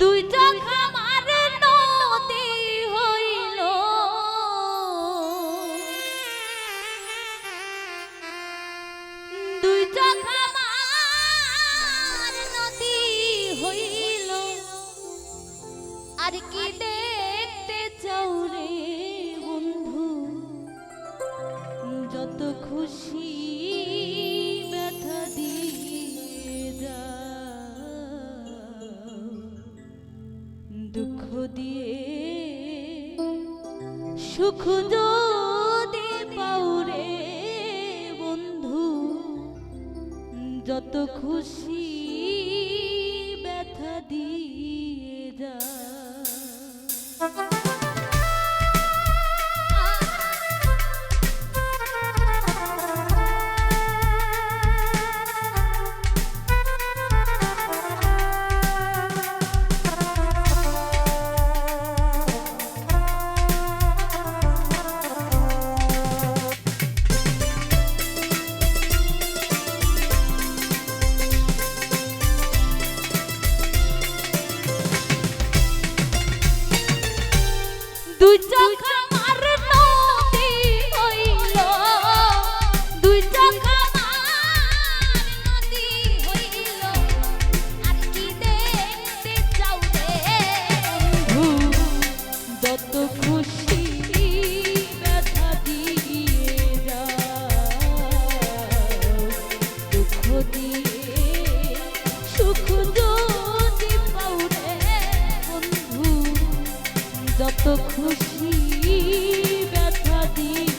দুই চোখ আমার নদী হইল। দুই চোখ আমার নদী হইল। আর কি সুখ যদি পাউরে বন্ধু যত খুশি যত খুশি ব্যথা দিয়ে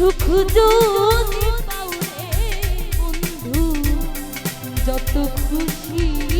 সুখ যদি পাও রে বন্ধু যত খুশি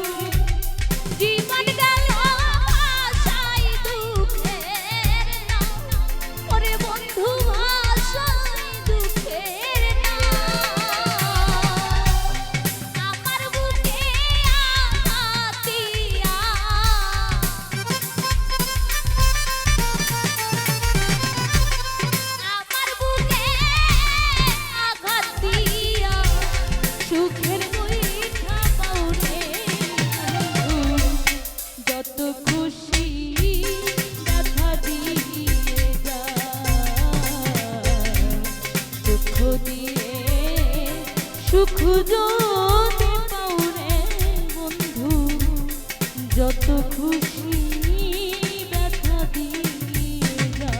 সুখ যদি পাওরে বন্ধু যত খুশি ব্যথা দিয়ে যা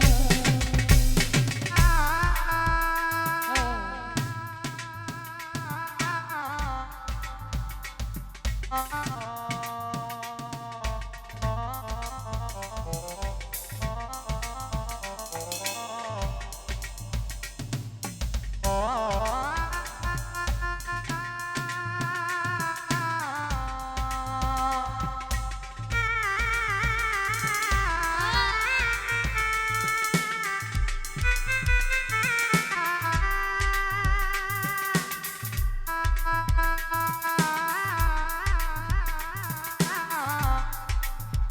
Uh-uh.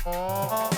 Oh.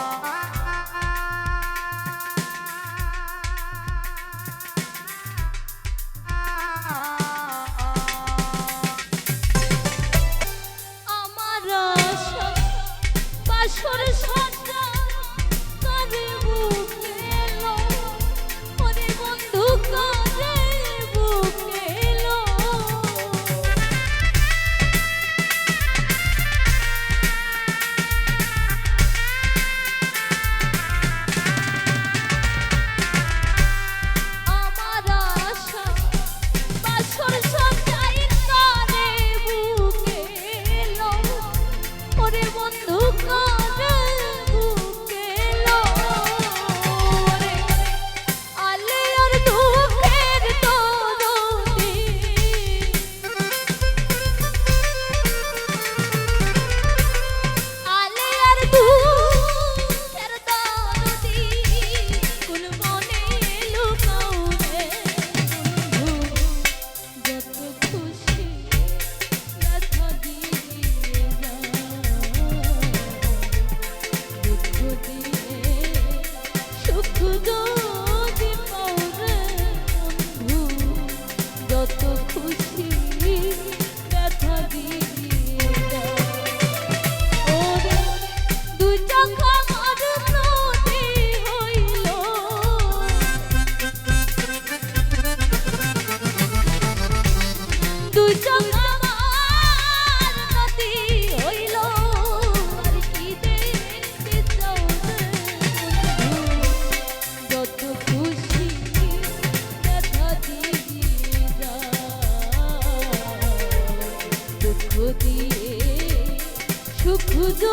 শুধু